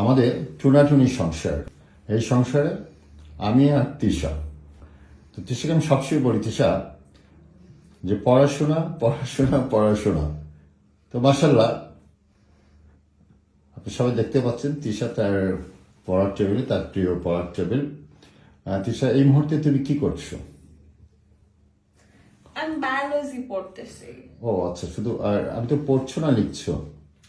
আমাদের টুনাটুনি সংসার। এই সংসারে আমি আর তিশা তো তিশাকে আমি সবসময় বলি তিশা যে পড়াশোনা পড়াশোনা পড়াশোনা। তো মাসাল্লাহ আপনি সবাই দেখতে পাচ্ছেন তিশা তার পড়ার টেবিলে তার প্রিয় পড়ার টেবিল। তিশা এই মুহূর্তে তুমি কি করছ? আমি বায়োলজি পড়তেছি। ও আচ্ছা শুধু আর আমি তো পড়ছো না লিখছো।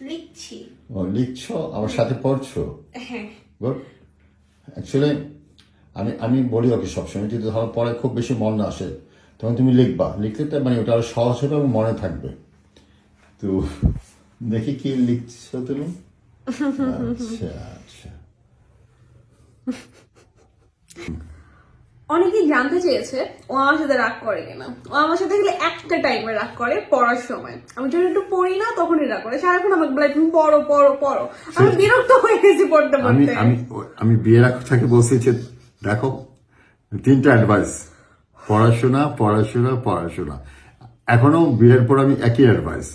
লিখছি। ও লিখছো? আমার সাথে পড়ছো? হ্যাঁ। গুড অ্যাকচুয়ালি আমি আমি বলি ওকে সবসময় যদি ধরো পড়ে খুব বেশি মন না আসে তখন তুমি লিখবা। লিখলে তো মানে ওটা আরও সহজ হবে এবং মনে থাকবে। তো দেখি কি লিখছো তুমি? আচ্ছা আচ্ছা। অনেকেই জানতে চেয়েছে ও আমার সাথে রাগ করে কিনা। ও আমার সাথে গেলে একটা টাইমে রাগ করে পড়ার সময়। আমি যখন একটু পড়ি না তখনই রাগ করে। সারাক্ষণ আমাকে বলে তুমি পড়ো পড়ো পড়ো। আমি বিরক্ত হয়ে গেছি পড়তে আমি পড়তে। আমি আমি বিয়ের আগ বলছি যে দেখো তিনটা অ্যাডভাইস পড়াশোনা পড়াশোনা পড়াশোনা। এখনও বিয়ের পর আমি একই অ্যাডভাইস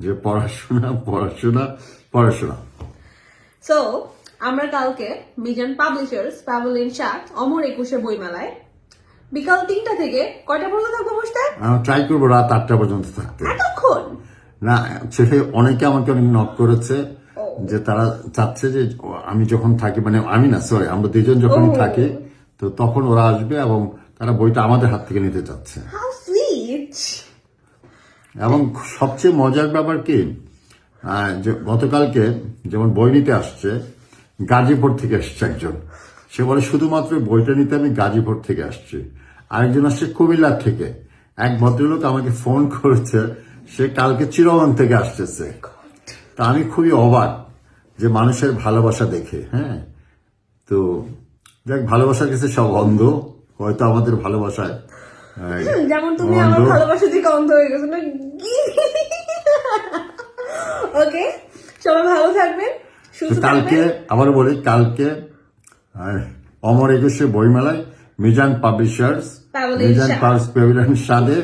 যে পড়াশোনা পড়াশোনা পড়াশোনা। সো আমরা কালকে বিজন পাবলিশার্স প্যাভেলিন শার্ট অমর একুশে বইমেলায়। বিকাল তিনটা থেকে কয়টা পর্যন্ত থাকব বসতে ট্রাই করব রাত আটটা পর্যন্ত থাকতে। এতক্ষণ? না সেটা অনেকে আমাকে অনেক নক করেছে যে তারা চাচ্ছে যে আমি যখন থাকি মানে আমি না সরি আমরা দুজন যখন। থাকি তো তখন ওরা আসবে এবং তারা বইটা আমাদের হাত থেকে নিতে চাচ্ছে। এবং সবচেয়ে মজার ব্যাপার কি গতকালকে যেমন বই নিতে আসছে গাজীপুর থেকে আসছে একজন। সে বলে শুধুমাত্র বইটা নিতে আমি গাজীপুর থেকে আসছি। আরেকজন আসছে কুমিল্লার থেকে। এক ভদ্রলোক আমাকে ফোন করেছে সে কালকে চিরবন থেকে আসতেছে। তা আমি খুবই অবাক যে মানুষের ভালোবাসা দেখে হ্যাঁ? তো দেখ ভালোবাসার কাছে সব অন্ধ। হয়তো আমাদের ভালোবাসায় যেমন তুমি আমার ভালোবাসা থেকে অন্ধ হয়ে গেছো ওকে সবাই ভালো থাকবেন। কালকে আবার বলি কালকে অমর একুশে বইমেলায় মিজান পাবলিশার্স মিজান সাদে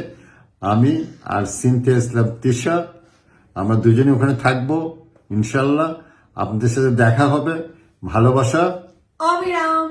আমি আর সিনথিয়া ইসলাম তিশা আমরা দুজনে ওখানে থাকব ইনশাল্লাহ। আপনাদের সাথে দেখা হবে ভালোবাসা। অবিরাম।